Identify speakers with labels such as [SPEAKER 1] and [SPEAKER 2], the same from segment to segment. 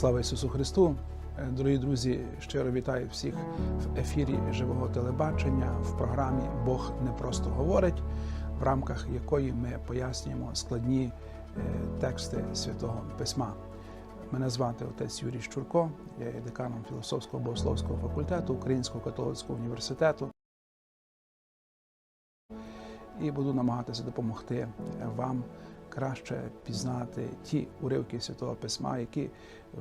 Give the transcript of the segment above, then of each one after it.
[SPEAKER 1] Слава Ісусу Христу! Е, Дорогі друзі, щиро вітаю всіх в ефірі живого телебачення в програмі Бог не просто говорить, в рамках якої ми пояснюємо складні е, тексти святого письма. Мене звати отець Юрій Щурко, я є деканом філософського богословського факультету Українського католицького університету і буду намагатися допомогти вам краще пізнати ті уривки Святого Письма, які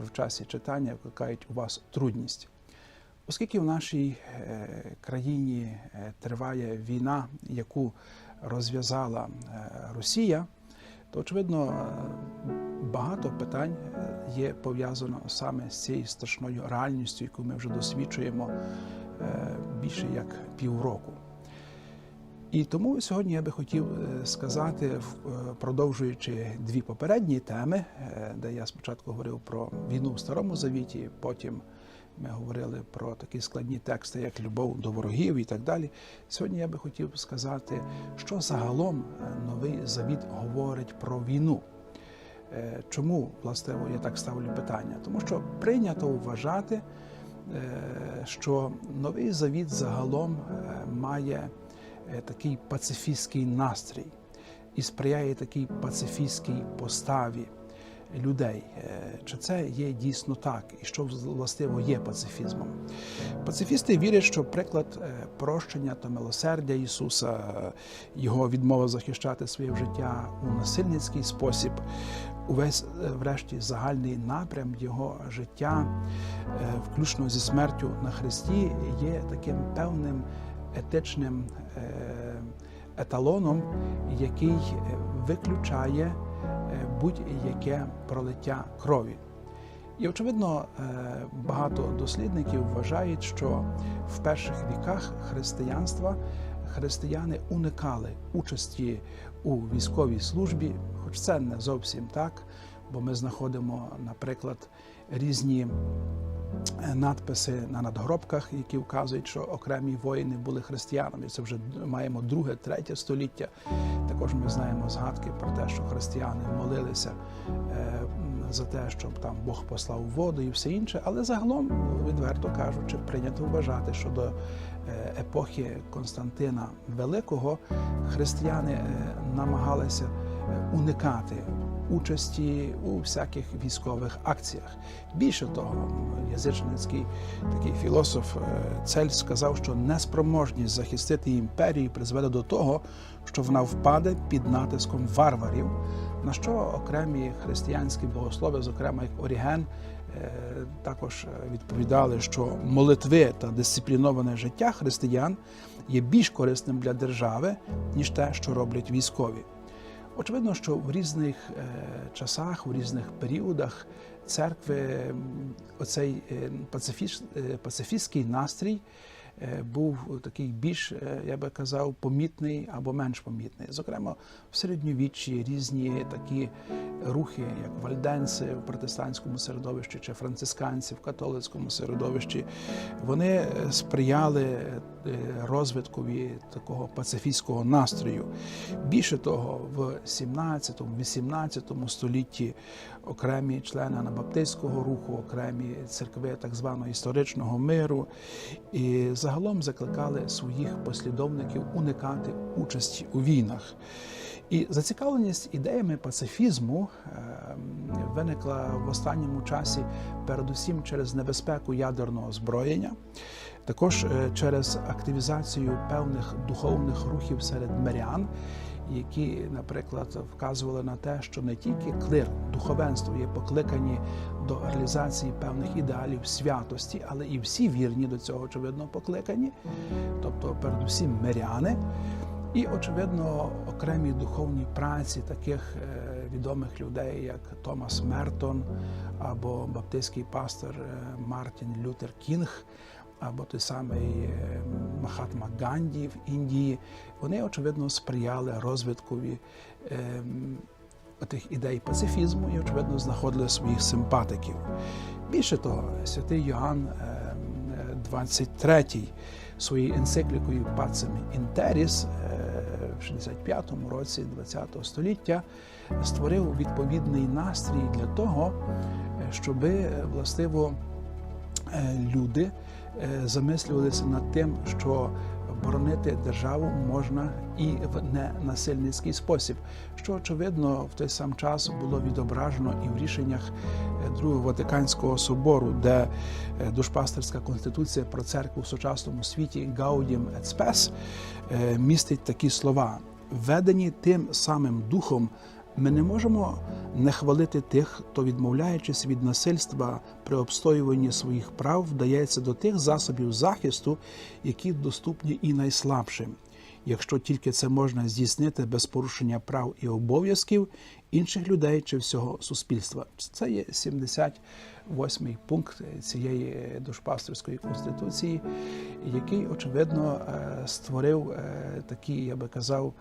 [SPEAKER 1] в часі читання викликають у вас трудність. Оскільки в нашій е, країні е, триває війна, яку розв'язала е, Росія, то очевидно багато питань є пов'язано саме з цією страшною реальністю, яку ми вже досвідчуємо більше як півроку. І тому сьогодні я би хотів е, сказати, е, продовжуючи дві попередні теми, е, де я спочатку говорив про війну в Старому Завіті, потім ми говорили про такі складні тексти, як любов до ворогів і так далі. Сьогодні я би хотів сказати, що загалом новий завіт говорить про війну. Чому власне я так ставлю питання? Тому що прийнято вважати, що новий завіт загалом має такий пацифістський настрій і сприяє такій пацифістській поставі людей. Е, Чи це є дійсно так, і що властиво є пацифізмом? Пацифісти вірять, що приклад е, прощення та милосердя Ісуса, його відмова захищати своє життя у насильницький спосіб, увесь, е, врешті, загальний напрям його життя, включно зі смертю на Христі, є таким певним етичним е, еталоном, який е, виключає е, будь-яке пролиття крові. І очевидно, багато дослідників вважають, що в перших віках християнства християни уникали участі у військовій службі, хоч це не зовсім так, бо ми знаходимо, наприклад, різні е, надписи на надгробках, які вказують, що окремі воїни були християнами. Це вже маємо друге, третє століття. Також ми знаємо згадки про те, що християни молилися е, за те, щоб там Бог послав воду і все інше. Але загалом, відверто кажучи, прийнято вважати, що до е, епохи Константина Великого християни намагалися уникати участі у всяких військових акціях. Більше того, язичницький такий філософ е, Цель сказав, що неспроможність захистити імперію призведе до того, що вона впаде під натиском варварів. На що окремі християнські богослови, зокрема як Оріген, е, також відповідали, що молитви та дисципліноване життя християн є більш корисним для держави, ніж те, що роблять військові. Очевидно, що в різних е, часах, в різних періодах церкви оцей е, е, пацифістський настрій був такий більш, я би казав, помітний або менш помітний. Зокрема, в середньовіччі різні такі рухи, як вальденси в протестантському середовищі чи францисканці в католицькому середовищі, вони сприяли розвиткові такого пацифістського настрою. Більше того, в 17-18 столітті окремі члени анабаптистського руху, окремі церкви так званого історичного миру і загалом закликали своїх послідовників уникати участі у війнах. І зацікавленість ідеями пацифізму е, виникла в останньому часі передусім через небезпеку ядерного озброєння, також е, через активізацію певних духовних рухів серед мирян, які, наприклад, вказували на те, що не тільки клир, духовенство є покликані до реалізації певних ідеалів святості, але і всі вірні до цього, очевидно, покликані, тобто, передусім миряни. І, очевидно, окремі духовні праці таких е, відомих людей, як Томас Мертон або баптистський пастор е, Мартін Лютер Кінг, або той самий е, Махатма Ганді в Індії, вони, очевидно, сприяли розвиткові тих ідей пацифізму і, очевидно, знаходили своїх симпатиків. Більше того, святий Йоанн е, е, 23 своєю енциклікою Пацем Інтеріс е, в 65-му році ХХ століття створив відповідний настрій для того, е, щоби властиво е, люди е, замислювалися над тим, що боронити державу можна і в ненасильницький спосіб, що очевидно в той сам час було відображено і в рішеннях е, Другого Ватиканського собору, де е, душпастерська конституція про церкву в сучасному світі Gaudium et е, містить такі слова, ведені тим самим духом. Ми не можемо не хвалити тих, хто, відмовляючись від насильства при обстоюванні своїх прав, вдається до тих засобів захисту, які доступні і найслабшим. Якщо тільки це можна здійснити без порушення прав і обов'язків інших людей чи всього суспільства. Це є 78-й пункт цієї душпастерської конституції, який очевидно е, створив е, такі, я би казав,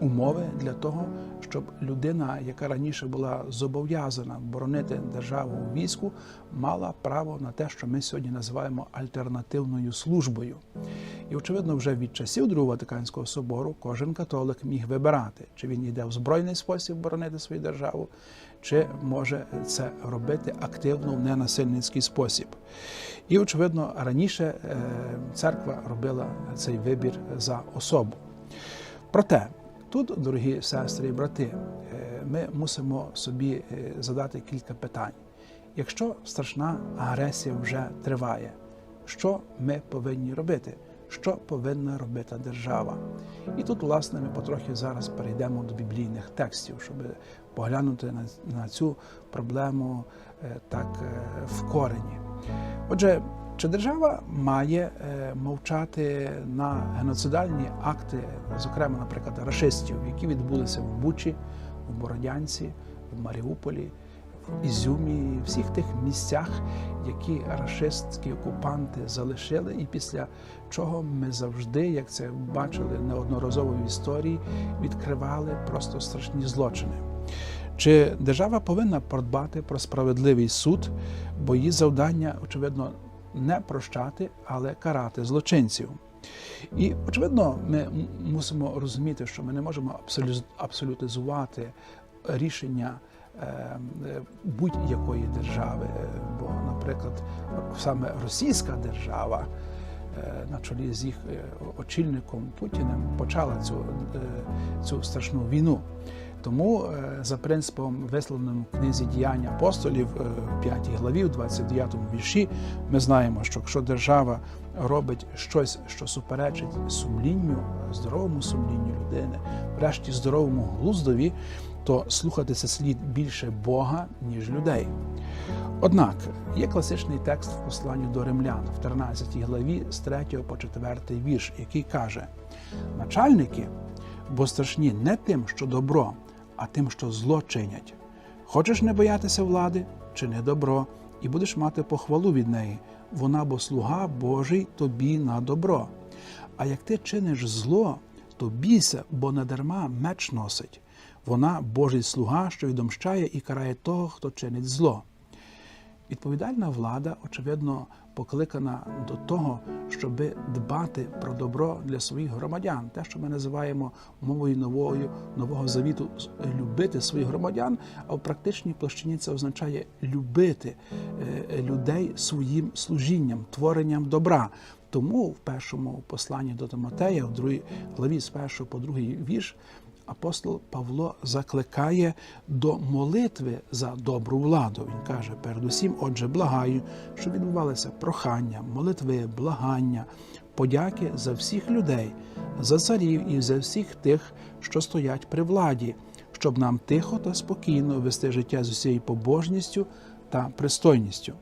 [SPEAKER 1] умови для того, щоб людина, яка раніше була зобов'язана боронити державу у війську, мала право на те, що ми сьогодні називаємо альтернативною службою. І очевидно, вже від часів Другого Ватиканського собору кожен католик міг вибирати, чи він йде в збройний спосіб боронити свою державу, чи може це робити активно в ненасильницький спосіб. І очевидно, раніше е, церква робила цей вибір за особу. Проте тут, дорогі сестри і брати, е, ми мусимо собі е, задати кілька питань. Якщо страшна агресія вже триває, що ми повинні робити? Що повинна робити держава? І тут, власне, ми потрохи зараз перейдемо до біблійних текстів, щоб поглянути на, цю проблему е, так в корені. Отже, чи держава має е, мовчати на геноцидальні акти, зокрема, наприклад, рашистів, які відбулися в Бучі, в Бородянці, в Маріуполі, в Ізюмі, всіх тих місцях, які рашистські окупанти залишили, і після чого ми завжди, як це бачили неодноразово в історії, відкривали просто страшні злочини. Чи держава повинна подбати про справедливий суд, бо її завдання, очевидно, не прощати, але карати злочинців. І очевидно, ми мусимо розуміти, що ми не можемо абсолютизувати рішення е, будь-якої держави. Бо, наприклад, саме російська держава. Е, на чолі з їх е, очільником Путіним почала цю цю страшну війну. Тому е, за принципом, висловленим в книзі діяння апостолів е, в 5 главі, в 29 вірші, ми знаємо, що якщо держава робить щось, що суперечить сумлінню, здоровому сумлінню людини, врешті здоровому глуздові, то слухатися слід більше Бога, ніж людей. Однак є класичний текст в посланні до римлян в 13 главі з 3 по 4 вірш, який каже: начальники, бо страшні не тим, що добро а тим, що зло чинять. Хочеш не боятися влади, чини добро, і будеш мати похвалу від неї. Вона бо слуга Божий тобі на добро. А як ти чиниш зло, то бійся, бо надарма меч носить. Вона Божий слуга, що відомщає і карає того, хто чинить зло. Відповідальна влада, очевидно, покликана до того, щоб дбати про добро для своїх громадян, те, що ми називаємо мовою новою нового завіту, любити своїх громадян. А в практичній площині це означає любити е, людей своїм служінням, творенням добра. Тому в першому посланні до Тимотея, в другій главі з першого по другий вірш, апостол Павло закликає до молитви за добру владу. Він каже: передусім, отже, благаю, щоб відбувалися прохання, молитви, благання, подяки за всіх людей, за царів і за всіх тих, що стоять при владі, щоб нам тихо та спокійно вести життя з усією побожністю та пристойністю.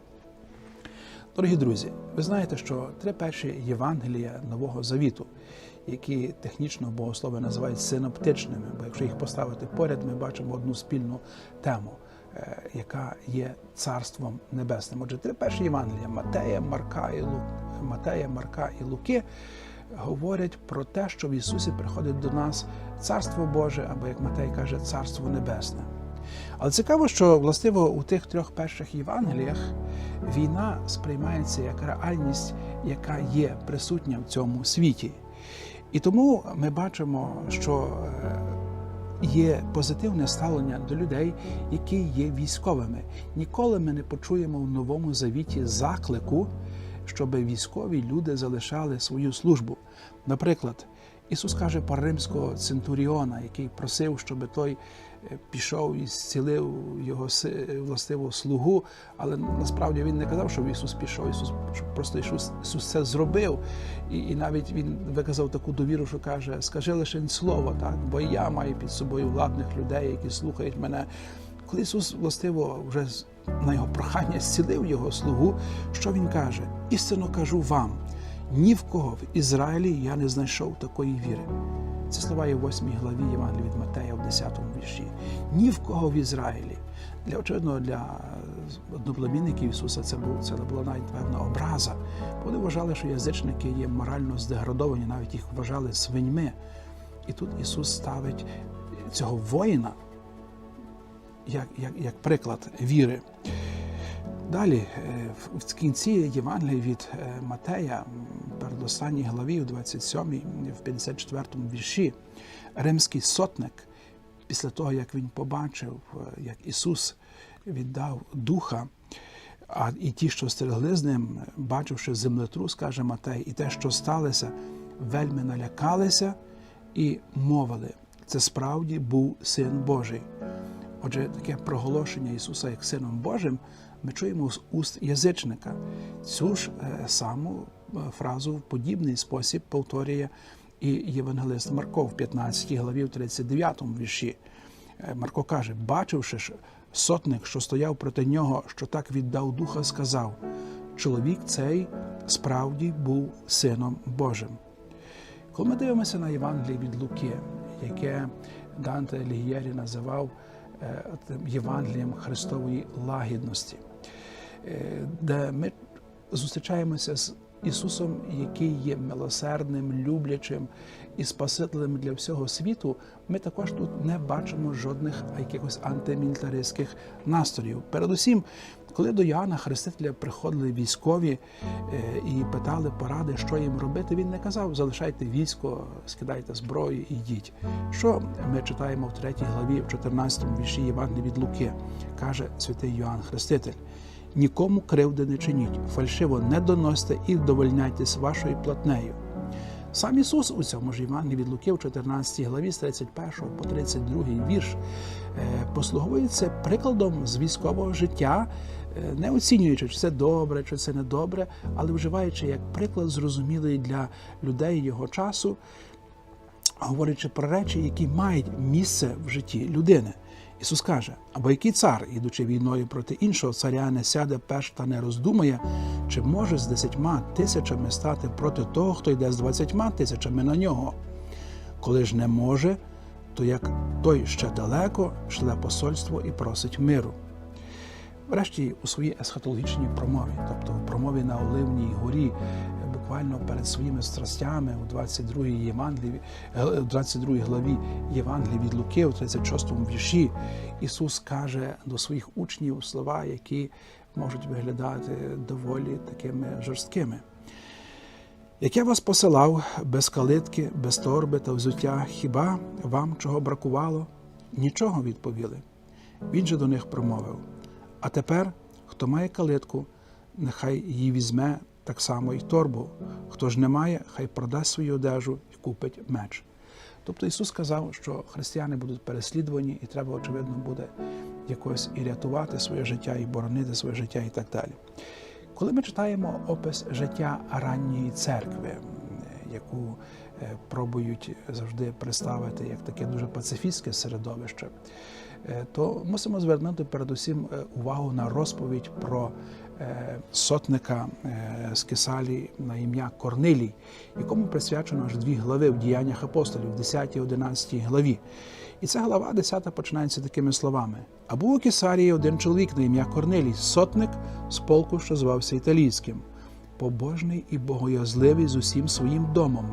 [SPEAKER 1] Дорогі друзі, ви знаєте, що три перші Євангелія Нового Завіту які технічно богослови називають синоптичними. Бо якщо їх поставити поряд, ми бачимо одну спільну тему, е, яка є царством небесним. Отже, три перші Євангелія Матея, Марка і Лук, Матея, Марка і Луки. Говорять про те, що в Ісусі приходить до нас Царство Боже, або, як Матей каже, Царство Небесне. Але цікаво, що властиво у тих трьох перших Євангеліях війна сприймається як реальність, яка є присутня в цьому світі. І тому ми бачимо, що е, є позитивне ставлення до людей, які є військовими. Ніколи ми не почуємо в новому завіті заклику, щоб військові люди залишали свою службу. Наприклад, Ісус каже про римського центуріона, який просив, щоб той пішов і зцілив його властивого слугу, але насправді він не казав, що Ісус пішов. Ісус просто Ісус, Ісус це зробив. І, і навіть він виказав таку довіру, що каже: скажи лише слово, так, бо я маю під собою владних людей, які слухають мене. Коли Ісус властиво вже на його прохання зцілив його слугу, що він каже? Істинно кажу вам, ні в кого в Ізраїлі я не знайшов такої віри. Це слова є в 8 главі Євангелія від Матея в 10 вірші. Ні в кого в Ізраїлі. Для очевидно, для одноплемінників Ісуса це був це була навіть певна образа. Вони вважали, що язичники є морально здеградовані, навіть їх вважали свиньми. І тут Ісус ставить цього воїна як, як, як приклад віри. Далі, е, в- в кінці Євангелії від е, Матея, м, передостанній главі, в 27, в 54 вірші, римський сотник, після того, як він побачив, е, як Ісус віддав духа, а і ті, що стерегли з ним, бачивши землетрус, каже Матей, і те, що сталося, вельми налякалися і мовили. Це справді був син Божий. Отже, таке проголошення Ісуса як Сином Божим ми чуємо з уст язичника. Цю ж е, саму фразу в подібний спосіб повторює і євангелист Марко в 15 главі в 39 вірші. Е, Марко каже: бачивши ж сотник, що стояв проти нього, що так віддав духа, сказав: чоловік цей справді був сином Божим. Коли ми дивимося на Євангеліє від Луки, яке Данте Алігєрі називав е, Євангелієм Христової лагідності, е, де ми зустрічаємося з Ісусом, який є милосердним, люблячим і спасителем для всього світу, ми також тут не бачимо жодних якихось антимілітаристських настроїв. Передусім, коли до Йоанна Хрестителя приходили військові е, і питали поради, що їм робити, він не казав: залишайте військо, скидайте зброю і йдіть. Що ми читаємо в 3 главі, в 14 вірші Євангелія від Луки, каже святий Йоанн Хреститель. Нікому кривди не чиніть, фальшиво не доносьте і вдовольняйтесь вашою платнею. Сам Ісус у цьому ж Євангелії від Луки в 14 главі з 31 по 32 вірш е, послуговується прикладом з військового життя, е, не оцінюючи, чи це добре, чи це недобре, але вживаючи як приклад зрозумілий для людей його часу, говорячи про речі, які мають місце в житті людини. Ісус каже: або який цар, ідучи війною проти іншого царя, не сяде перш та не роздумає, чи може з десятьма тисячами стати проти того, хто йде з двадцятьма тисячами на нього. Коли ж не може, то як той ще далеко шле посольство і просить миру. Врешті у своїй есхатологічній промові, тобто в промові на Оливній горі, буквально перед своїми страстями у 22 Євангелії, е, 22 главі Євангелії від Луки, у 36 вірші, Ісус каже до своїх учнів слова, які можуть виглядати доволі такими жорсткими. Як я вас посилав без калитки, без торби та взуття, хіба вам чого бракувало? Нічого відповіли. Він же до них промовив. А тепер, хто має калитку, нехай її візьме так само й торбу. Хто ж не має, хай продасть свою одежу і купить меч. Тобто Ісус сказав, що християни будуть переслідувані, і треба, очевидно, буде якось і рятувати своє життя, і боронити своє життя, і так далі. Коли ми читаємо опис життя ранньої церкви, яку е, пробують завжди представити як таке дуже пацифістське середовище, е, то мусимо звернути передусім е, увагу на розповідь про сотника е, з Кесалії на ім'я Корнилій, якому присвячено аж дві глави в діяннях апостолів, в 10 і 11 главі. І ця глава 10 починається такими словами: А був у Кесарії один чоловік на ім'я Корнилій, сотник з полку, що звався італійським, побожний і богоязливий з усім своїм домом.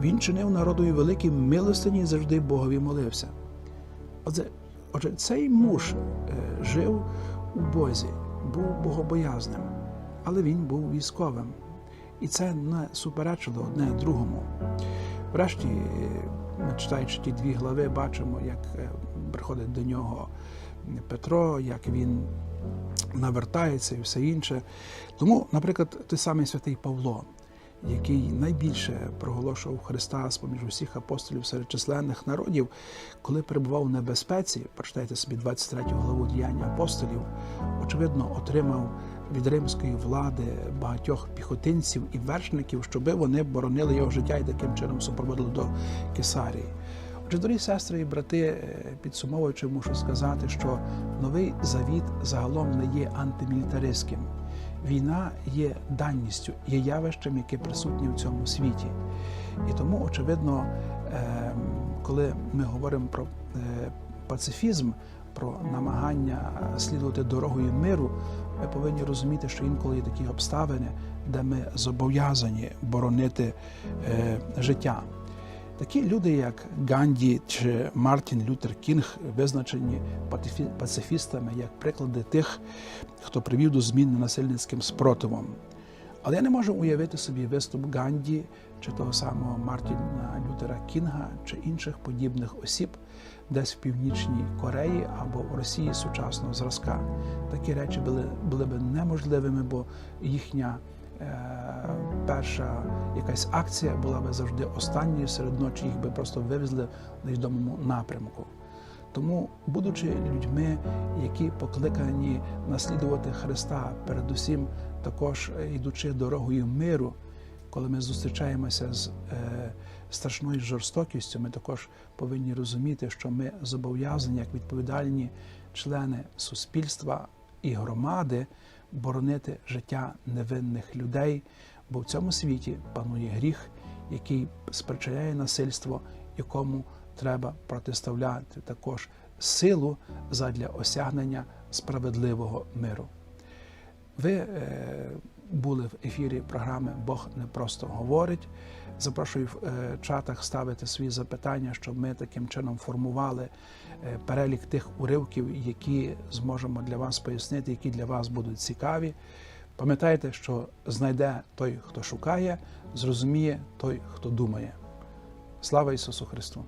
[SPEAKER 1] Він чинив народові великі милостині і завжди Богові молився. Отже, отже цей муж е, жив у Бозі, був богобоязним, але він був військовим. І це не суперечило одне другому. Врешті, е, читаючи ті дві глави, бачимо, як е, приходить до нього Петро, як він навертається і все інше. Тому, наприклад, той самий святий Павло, який найбільше проголошував Христа з поміж усіх апостолів серед численних народів, коли перебував у небезпеці, прочитайте собі 23 главу діяння апостолів, очевидно, отримав від римської влади багатьох піхотинців і вершників, щоби вони боронили його життя і таким чином супроводили до Кесарії. Дорогі сестри і брати, е, підсумовуючи, мушу сказати, що новий завіт загалом не є антимілітаристським. Війна є данністю, є явищем, яке присутнє в цьому світі. І тому, очевидно, ем, коли ми говоримо про е, пацифізм, про намагання слідувати дорогою миру, ми повинні розуміти, що інколи є такі обставини, де ми зобов'язані боронити е, життя. Такі люди, як Ганді чи Мартін Лютер Кінг, визначені пацифістами як приклади тих, хто привів до змін насильницьким спротивом. Але я не можу уявити собі виступ Ганді чи того самого Мартіна Лютера Кінга чи інших подібних осіб десь в Північній Кореї або в Росії сучасного зразка. Такі речі були, були б неможливими, бо їхня перша якась акція була би завжди останньою серед ночі, їх би просто вивезли в невідомому напрямку. Тому, будучи людьми, які покликані наслідувати Христа, передусім також е, йдучи дорогою миру, коли ми зустрічаємося з е, страшною жорстокістю, ми також повинні розуміти, що ми зобов'язані як відповідальні члени суспільства і громади боронити життя невинних людей, бо в цьому світі панує гріх, який спричиняє насильство, якому треба протиставляти також силу задля осягнення справедливого миру. Ви е, були в ефірі програми Бог не просто говорить. Запрошую в е, чатах ставити свої запитання, щоб ми таким чином формували е, перелік тих уривків, які зможемо для вас пояснити, які для вас будуть цікаві. Пам'ятайте, що знайде той, хто шукає, зрозуміє той, хто думає. Слава Ісусу Христу!